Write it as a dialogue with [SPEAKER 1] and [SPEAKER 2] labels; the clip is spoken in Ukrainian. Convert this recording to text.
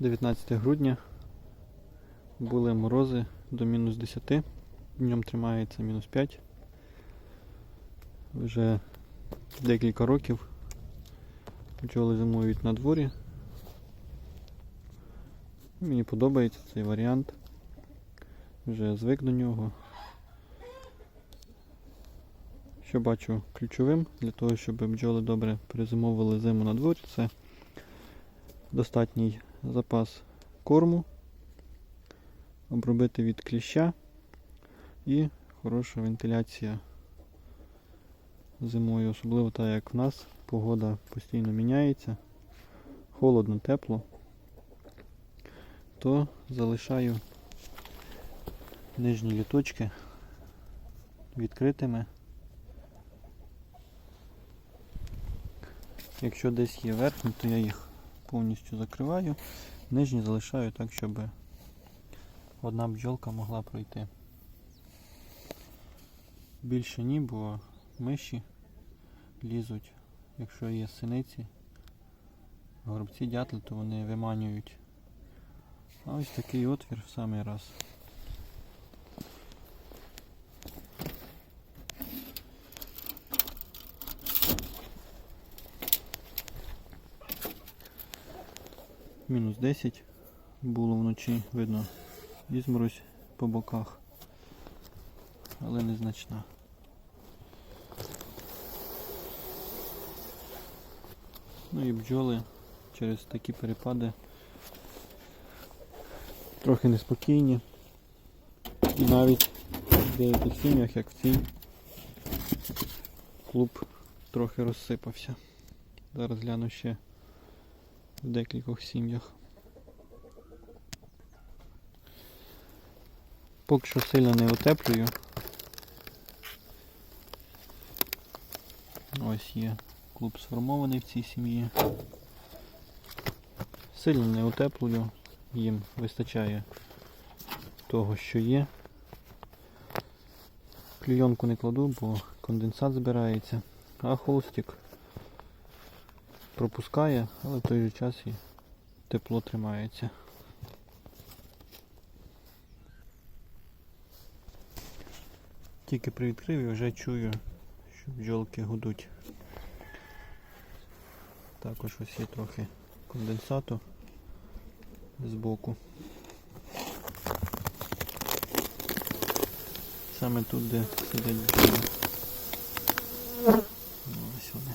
[SPEAKER 1] 19 грудня. Були морози до мінус 10. Днем тримається мінус 5. Вже декілька років бджоли зимують на дворі. Мені подобається цей варіант. Вже звик до нього. Що бачу ключовим для того, щоб бджоли добре перезимовували зиму на дворі, це достатній запас корму, обробити від кліща і хороша вентиляція зимою, особливо так як в нас погода постійно міняється, холодно, тепло, то залишаю нижні літочки відкритими. Якщо десь є верхні, то я їх повністю закриваю. Нижні залишаю так, щоб одна бджолка могла пройти. Більше ні, бо миші лізуть, якщо є синиці, горобці дятли, то вони виманюють. А ось такий отвір в самий раз. Мінус 10 було вночі, видно ізморозь по боках, але незначна. Ну і бджоли через такі перепади трохи неспокійні. І навіть в деяких сім'ях, як в цій, клуб трохи розсипався. Зараз гляну ще в декількох сім'ях. Поки що сильно не утеплюю. Ось є клуб сформований в цій сім'ї. Сильно не утеплюю, їм вистачає того, що є. Клійонку не кладу, бо конденсат збирається, а холстик пропускає, але в той же час і тепло тримається. Тільки привідкрив і вже чую, що бджолки гудуть. Також ось є трохи конденсату збоку. Саме тут, де сидять бджоли. Ось вони.